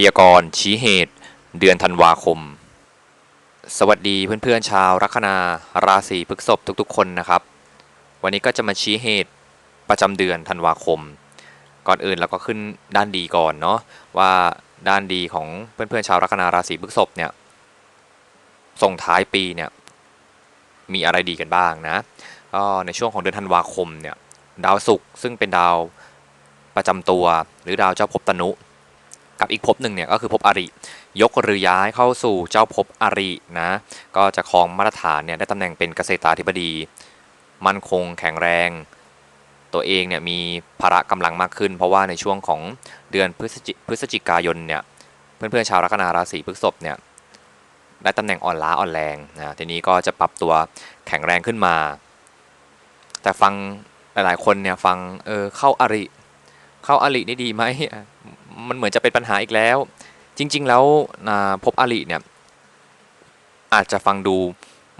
พยากรณ์ชี้เหตุ เดือนธันวาคม สวัสดีเพื่อนๆชาวลัคนาราศีพฤษภทุกๆ คนนะครับ วันนี้ก็จะมาชี้เหตุประจำเดือนธันวาคม ก่อนอื่นเราก็ขึ้นด้านดีก่อนเนาะว่าด้านดีของเพื่อนๆชาวลัคนาราศีพฤษภเนี่ยส่งท้ายปีเนี่ยมีอะไรดีกันบ้างนะก็ในช่วงของเดือนธันวาคมเนี่ยดาวศุกร์ซึ่งเป็นดาวประจำตัวหรือดาวเจ้าภพตนุ กับอีกภพหนึ่งเนี่ยก็คือภพอริ ยกหรือย้ายเข้าสู่เจ้าภพอรินะก็จะครองมาตรฐานเนี่ยได้ตำแหน่งเป็นเกษตราธิบดี มั่นคงแข็งแรง ตัวเองเนี่ยมีภาระกำลังมากขึ้น เพราะว่าในช่วงของเดือนพฤศจิพฤศจิกายนเนี่ยเพื่อนๆชาวลัคนาราศีพฤษภเนี่ยได้ตำแหน่งอ่อนล้าอ่อนแรงนะทีนี้ก็จะปรับตัวแข็งแรงขึ้นมา แต่ฟังหลายๆคนเนี่ยฟังเออเข้าอริ เข้าอรินี่ดีไหม มันเหมือนจะเป็นปัญหาอีกแล้ว จริง ๆ แล้วพบอริเนี่ยอาจจะฟังดู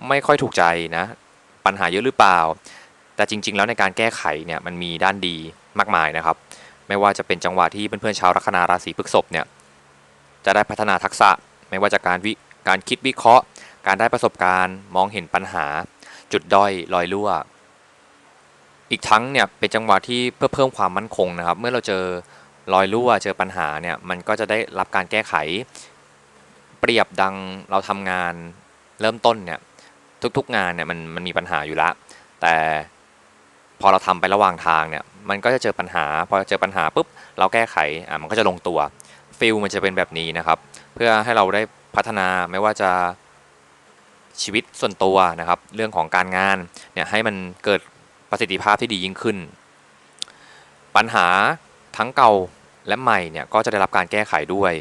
ไม่ค่อยถูกใจนะ ปัญหาเยอะหรือเปล่า แต่จริง ๆ แล้วในการแก้ไขเนี่ยมันมีด้านดีมากมายนะครับ ไม่ว่าจะเป็นจังหวะที่เพื่อนๆชาวลัคนาราศีพฤษภเนี่ยจะได้พัฒนาทักษะ ไม่ว่าจากการวิการคิดวิเคราะห์ การได้ประสบการณ์มองเห็นปัญหา จุดด้อยรอยรั่วอีกทั้งเนี่ยเป็นจังหวะที่เพื่อเพิ่มความมั่นคงนะครับ เมื่อเราเจอ รอยรั่วเจอปัญหาเนี่ยมันก็จะได้รับการแก้ไข เปรียบดังเราทำงานเริ่มต้นเนี่ยทุกๆงานเนี่ยมันมันมีปัญหาอยู่ล้วแต่พอเราทำไประหว่างทางเนี่ยมันก็จะเจอปัญหา พอเจอปัญหาปุ๊บเราแก้ไขอะมันก็จะลงตัวฟิลมันจะเป็นแบบนี้นะครับ เพื่อให้เราได้พัฒนาไม่ว่าจะชีวิตส่วนตัวนะครับ เรื่องของการงานเนี่ยให้มันเกิดประสิทธิภาพที่ดียิ่งขึ้น ปัญหา ทั้งเก่าและใหม่เนี่ยก็จะได้รับการแก้ไขด้วย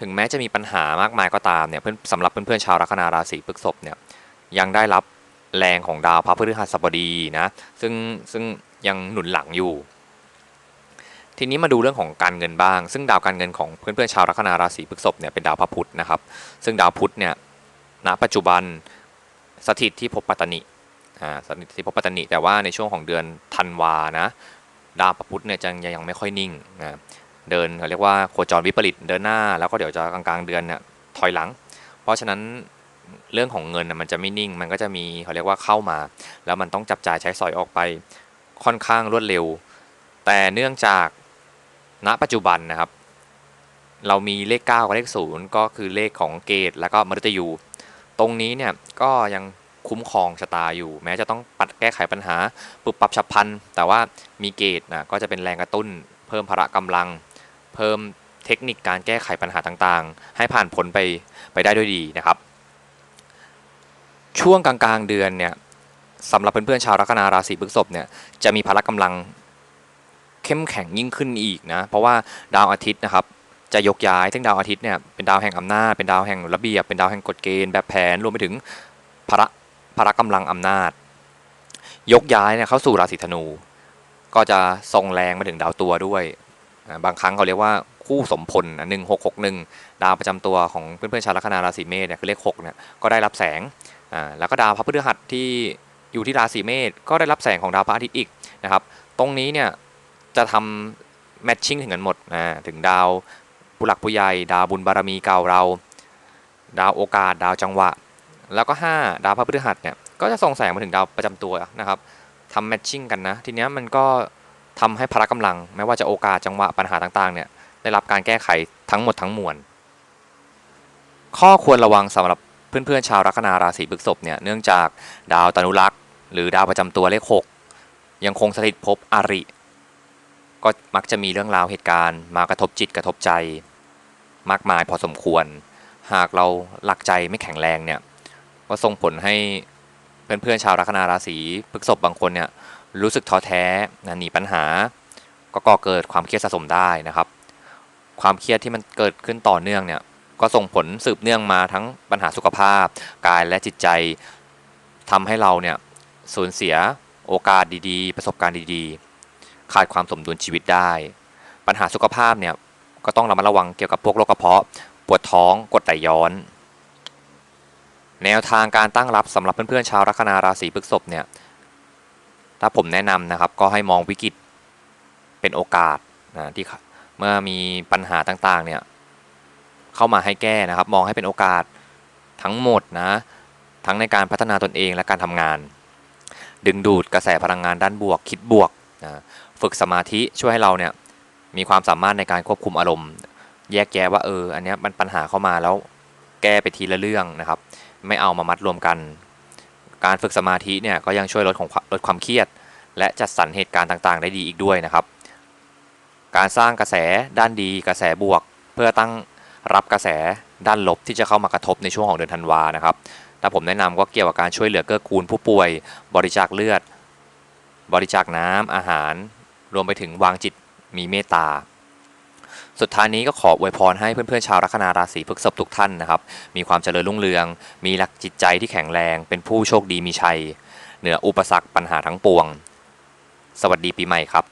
ถึงแม้จะมีปัญหามากมายก็ตามเนี่ยเพื่อนสำหรับเพื่อนๆชาวลัคนาราศีพฤษภเนี่ยยังได้รับแรงของดาวพระพฤหัสบดีนะซึ่งซึ่งยังหนุนหลังอยู่ ทีนี้มาดูเรื่องของการเงินบ้าง ซึ่งดาวการเงินของเพื่อนๆชาวลัคนาราศีพฤษภเนี่ยเป็นดาวพระพุธนะครับ ซึ่งดาวพุธเนี่ยณปัจจุบันสถิตที่ภพปัตตนิอ่าสถิตที่ภพปัตตนิแต่ว่าในช่วงของเดือนธันวานะ ดาวพระพุธเนี่ยจะยังไม่ค่อยนิ่งนะเดินเขาเรียกว่าโคจรวิปริตเดินหน้าแล้วก็เดี๋ยวจะกลางๆเดือนเนี่ยถอยหลัง เพราะฉะนั้นเรื่องของเงินน่ะมันจะไม่นิ่ง มันก็จะมีเขาเรียกว่าเข้ามา แล้วมันต้องจับจ่ายใช้สอยออกไปค่อนข้างรวดเร็ว แต่เนื่องจากณปัจจุบันนะครับ เรามีเลข 9 กับเลข 0 ก็คือเลขของเกตแล้วก็มฤตยู ตรงนี้เนี่ยก็ยัง คุ้มครองชะตาอยู่ แม้จะต้องปัดแก้ไขปัญหาปรับปรับฉับพลันแต่ว่ามีเกตนะก็จะเป็นแรงกระตุ้น เพิ่มพละกำลัง เพิ่มเทคนิคการแก้ไขปัญหาต่างๆ ให้ผ่านพ้นไปไปได้ด้วยดีนะครับ ช่วงกลางๆเดือนเนี่ยสำหรับเพื่อนๆชาวลัคนาราศีพฤษภเนี่ยจะมีพละกำลังเข้มแข็งยิ่งขึ้นอีกนะเพราะว่าดาวอาทิตย์นะครับจะยกย้าย ซึ่งดาวอาทิตย์เนี่ยเป็นดาวแห่งอำนาจ เป็นดาวแห่งระเบียบ เป็นดาวแห่งกฎเกณฑ์แบบแผน รวมไปถึงพละ พละกำลังอำนาจ ยกย้ายเนี่ยเข้าสู่ราศีธนู ก็จะทรงแรงมาถึงดาวตัวด้วยบางครั้งเขาเรียกว่าคู่สมพลหนึ่งหกหกหนึ่งดาวประจำตัวของเพื่อนๆชาวลัคนาราศีเมษเนี่ยคือเลขหกเนี่ยก็ได้รับแสงแล้วก็ดาวพระพฤหัสที่อยู่ที่ราศีเมษก็ได้รับแสงของดาวพระอาทิตย์อีกนะครับตรงนี้เนี่ยจะทำแมทชิ่งถึงกันหมดอ่าถึงดาวผู้หลักผู้ใหญ่ ดาวบุญบารมีเก่าเรา ดาวโอกาส ดาวจังหวะ แล้วก็ 5 ดาวพระพฤหัสเนี่ยก็จะส่งแสงมาถึงดาวประจำตัวนะครับทำแมทชิ่งกันนะ ทีนี้มันก็ทำให้พละกำลัง ไม่ว่าจะโอกาสจังหวะปัญหาต่างๆเนี่ยได้รับการแก้ไขทั้งหมดทั้งมวล ข้อควรระวังสำหรับเพื่อนๆชาวลัคนาราศีพฤษภเนี่ยเนื่องจากดาวตนุรักษ์หรือดาวประจำตัวเลข 6 ยังคงสถิตภพอริ ก็มักจะมีเรื่องราวเหตุการณ์ มากระทบจิตกระทบใจ มากมายพอสมควร หากเราหลักใจไม่แข็งแรงเนี่ย ก็ส่งผลให้เพื่อนๆชาวลัคนาราศีพฤษภบางคนเนี่ยรู้สึกท้อแท้หนีปัญหา ก็ก่อเกิดความเครียดสะสมได้นะครับ ความเครียดที่มันเกิดขึ้นต่อเนื่องเนี่ยก็ส่งผลสืบเนื่องมาทั้งปัญหาสุขภาพ กายและจิตใจทำให้เราเนี่ยสูญเสียโอกาสดีๆ ประสบการณ์ดีๆ ขาดความสมดุลชีวิตได้ ปัญหาสุขภาพเนี่ยก็ต้องระมัดระวังเกี่ยวกับพวกโรคกระเพาะ ปวดท้องกดไหลย้อน แนวทางการตั้งรับสำหรับเพื่อนๆชาวลัคนาราศีพฤษภเนี่ยถ้าผมแนะนำนะครับก็ให้มองวิกฤตเป็นโอกาสนะที่เมื่อมีปัญหาต่างๆเนี่ยเข้ามาให้แก้นะครับ มองให้เป็นโอกาสทั้งหมดนะทั้งในการพัฒนาตนเองและการทำงาน ดึงดูดกระแสพลังงานด้านบวก คิดบวกนะฝึกสมาธิช่วยให้เราเนี่ยมีความสามารถในการควบคุมอารมณ์ แยกแยะว่าเอออันนี้มันปัญหาเข้ามาแล้วแก้ไปทีละเรื่องนะครับ ไม่เอามามัดรวมกัน การฝึกสมาธิเนี่ยก็ยังช่วยลดของลดความเครียด และจัดสรรเหตุการณ์ต่างๆ ได้ดีอีกด้วยนะครับ การสร้างกระแสด้านดีกระแสบวก เพื่อตั้งรับกระแสด้านลบที่จะเข้ามากระทบในช่วงของเดือนธันวานะครับถ้าผมแนะนำก็เกี่ยวกับการช่วยเหลือเกื้อกูลผู้ป่วย บริจาคเลือด บริจาคน้ำอาหาร รวมไปถึงวางจิตมีเมตตา สุดท้ายนี้ก็ขออวยพรให้เพื่อนๆชาวลัคนาราศีพฤษภทุกท่านนะครับ มีความเจริญรุ่งเรือง มีหลักจิตใจที่แข็งแรง เป็นผู้โชคดีมีชัย เหนืออุปสรรคปัญหาทั้งปวง สวัสดีปีใหม่ครับ